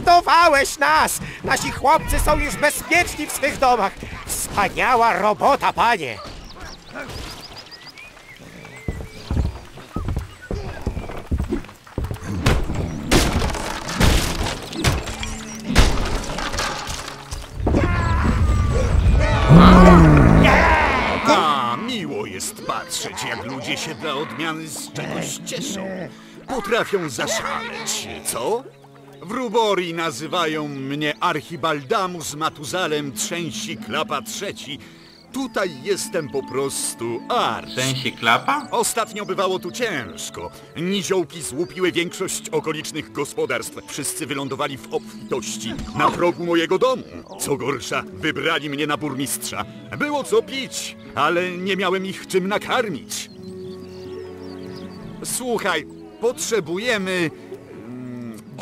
Uratowałeś nas! Nasi chłopcy są już bezpieczni w swych domach. Wspaniała robota, panie! A, miło jest patrzeć, jak ludzie się dla odmiany z czegoś cieszą. Potrafią zaszaleć, co? W Rubori nazywają mnie Archibaldamus Matuzalem Trzęsi Klapa Trzeci. Tutaj jestem po prostu Arch. Części klapa? Ostatnio bywało tu ciężko. Niziołki złupiły większość okolicznych gospodarstw. Wszyscy wylądowali w obfitości na progu mojego domu. Co gorsza, wybrali mnie na burmistrza. Było co pić, ale nie miałem ich czym nakarmić. Słuchaj, potrzebujemy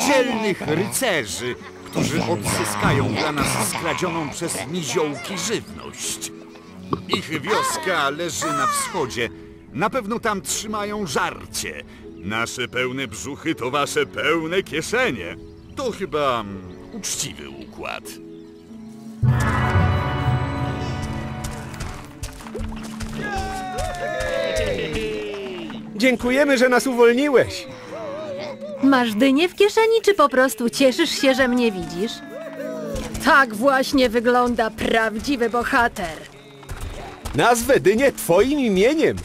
dzielnych rycerzy, którzy odzyskają dla nas skradzioną przez niziołki żywność. Ich wioska leży na wschodzie. Na pewno tam trzymają żarcie. Nasze pełne brzuchy to wasze pełne kieszenie. To chyba mm, uczciwy układ. Dziękujemy, że nas uwolniłeś. Masz dynię w kieszeni, czy po prostu cieszysz się, że mnie widzisz? Tak właśnie wygląda prawdziwy bohater. Nazwę dynię twoim imieniem.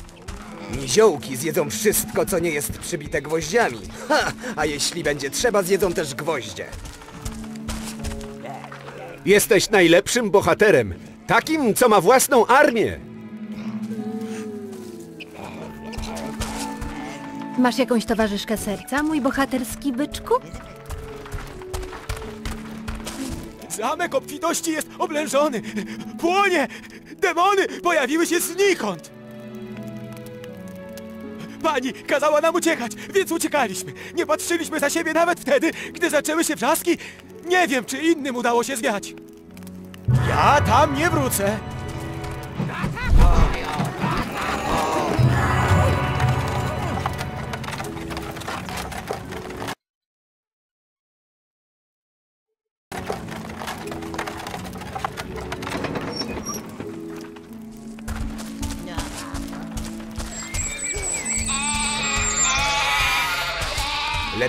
Niziołki zjedzą wszystko, co nie jest przybite gwoździami. Ha! A jeśli będzie trzeba, zjedzą też gwoździe. Jesteś najlepszym bohaterem. Takim, co ma własną armię. Masz jakąś towarzyszkę serca, mój bohaterski byczku? Zamek obfitości jest oblężony! Płonie! Demony pojawiły się znikąd! Pani kazała nam uciekać, więc uciekaliśmy. Nie patrzyliśmy za siebie nawet wtedy, gdy zaczęły się wrzaski. Nie wiem, czy innym udało się zwiać. Ja tam nie wrócę.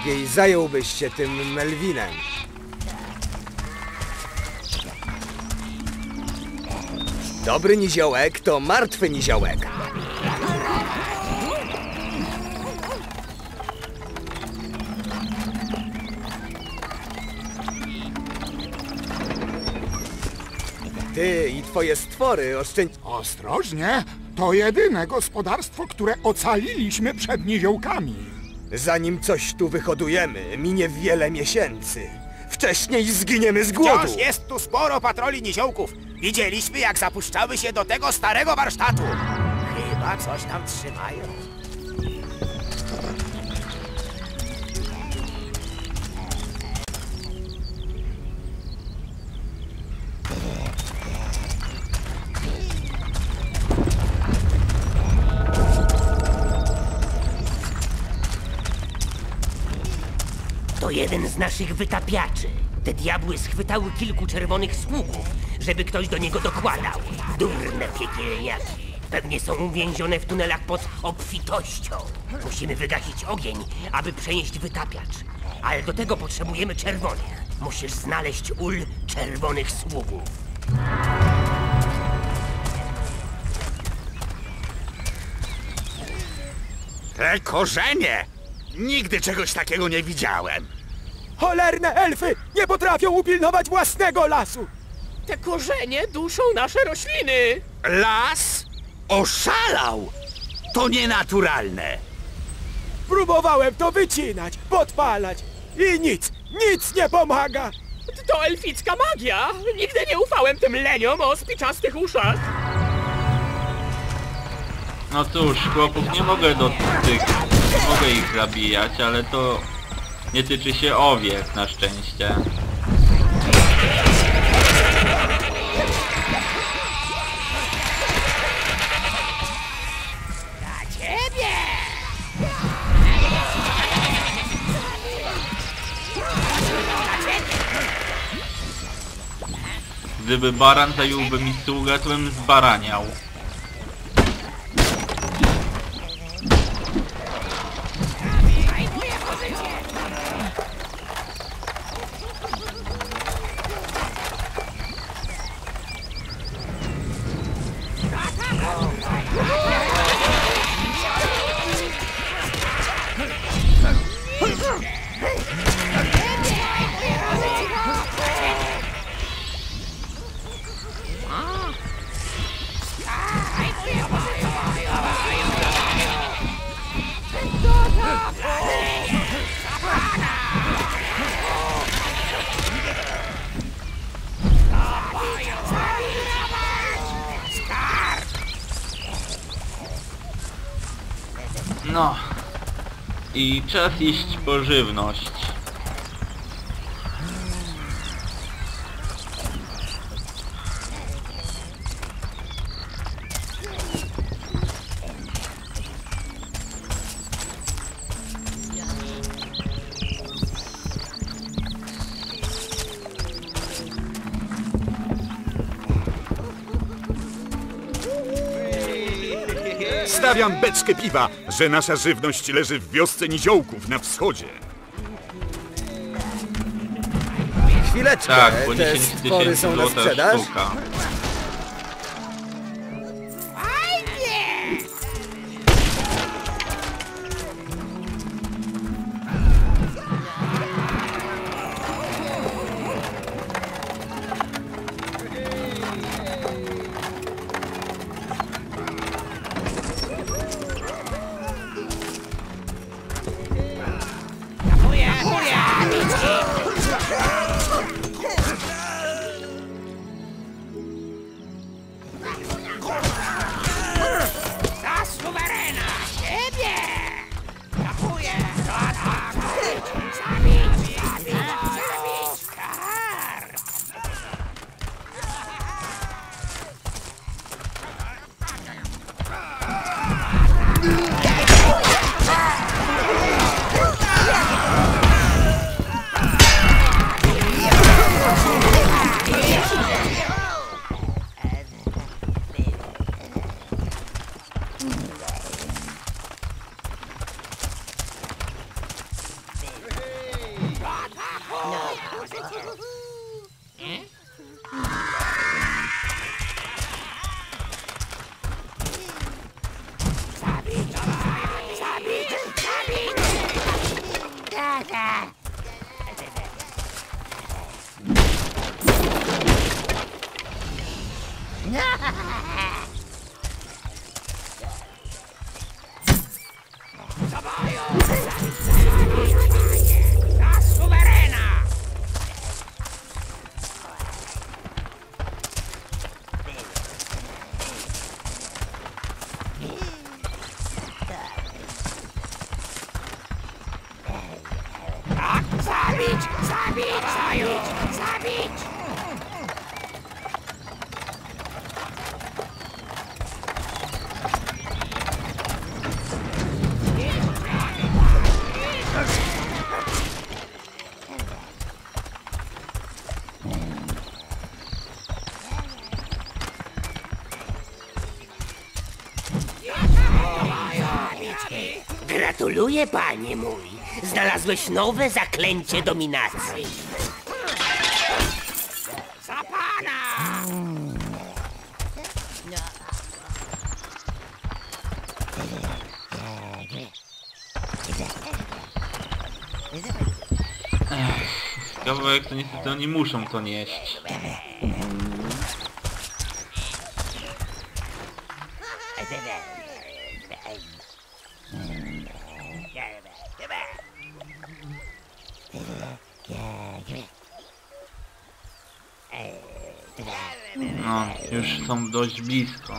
Lepiej zająłbyś się tym Melvinem. Dobry niziołek to martwy niziołek. Ty i twoje stwory oszczędź... Ostrożnie, to jedyne gospodarstwo, które ocaliliśmy przed niziołkami. Zanim coś tu wyhodujemy, minie wiele miesięcy. Wcześniej zginiemy z głodu. Wciąż jest tu sporo patroli niziołków. Widzieliśmy, jak zapuszczały się do tego starego warsztatu. Chyba coś tam trzymają. To jeden z naszych wytapiaczy. Te diabły schwytały kilku czerwonych sługów, żeby ktoś do niego dokładał. Durne piekielniaki. Pewnie są uwięzione w tunelach pod obfitością. Musimy wygasić ogień, aby przenieść wytapiacz. Ale do tego potrzebujemy czerwonych. Musisz znaleźć ul czerwonych sługów. Te korzenie! Nigdy czegoś takiego nie widziałem. Cholerne elfy nie potrafią upilnować własnego lasu! Te korzenie duszą nasze rośliny! Las oszalał! To nienaturalne! Próbowałem to wycinać, podpalać i nic, nic nie pomaga! To elficka magia! Nigdy nie ufałem tym leniom o spiczastych uszach! No cóż, chłopów nie mogę do tych... Mogę ich zabijać, ale to nie tyczy się owiec na szczęście. Gdyby baran zająłby mi sługę, to bym zbaraniał. I czas iść po żywność. Stawiam beczkę piwa, że nasza żywność leży w wiosce niziołków na wschodzie. Chwileczkę, Tak, po te 10 stwory tysięcy są na złota sprzedaż? sztuka. Panie mój. Znalazłeś nowe zaklęcie dominacji. Za pana! Kawałek to niestety oni muszą to nieść. No, już są dość blisko.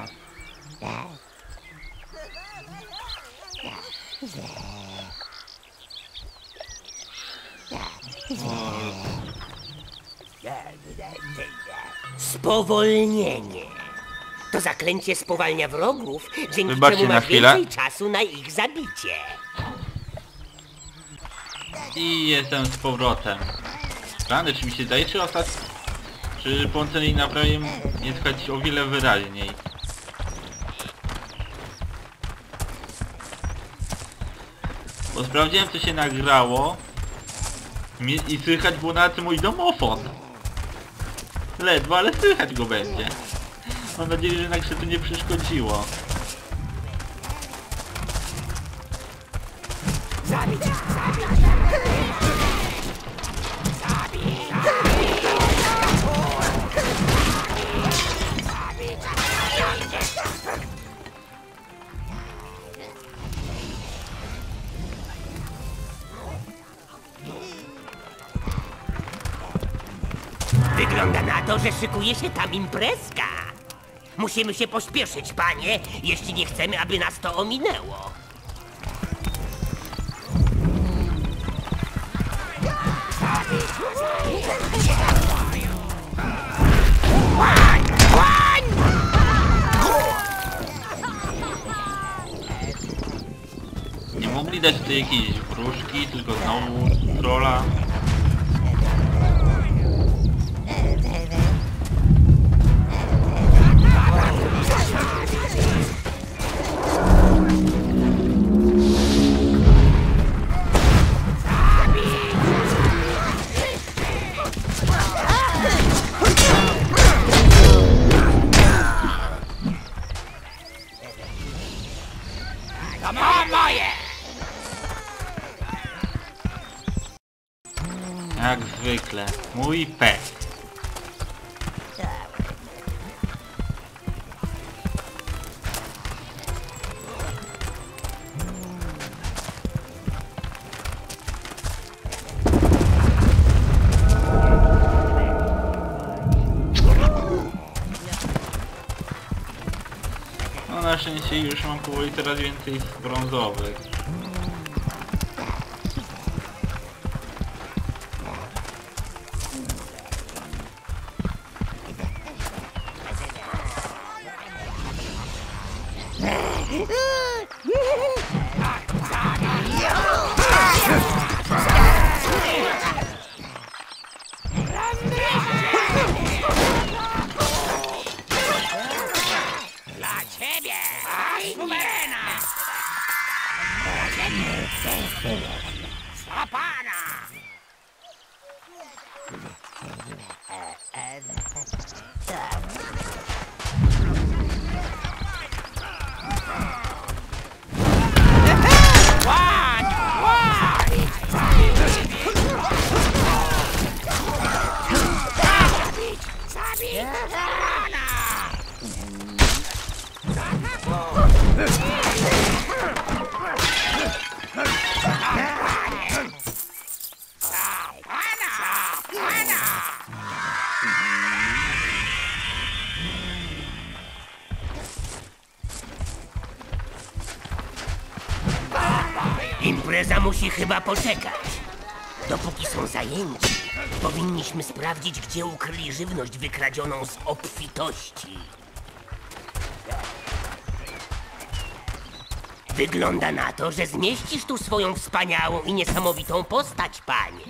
Spowolnienie. To zaklęcie spowalnia wrogów, dzięki Wybaczcie czemu na masz chwilę. więcej czasu na ich zabicie. I jestem z powrotem. Rany, czy mi się zdaje, czy ostatni... Czy połączenie naprawię nie słychać o wiele wyraźniej. Bo sprawdziłem co się nagrało i słychać było nawet mój domofon. Ledwo, ale słychać go będzie. Mam nadzieję, że się to nie przeszkodziło. Że szykuje się tam imprezka. Musimy się pośpieszyć, panie, jeśli nie chcemy, aby nas to ominęło. Nie mogli dać tutaj jakiejś wróżki, tylko znowu trolla. Pet. No na szczęście już mam powoli coraz więcej brązowych. Stop Slapana! Musi chyba poczekać. Dopóki są zajęci, powinniśmy sprawdzić, gdzie ukryli żywność wykradzioną z obfitości. Wygląda na to, że zmieścisz tu swoją wspaniałą i niesamowitą postać, panie.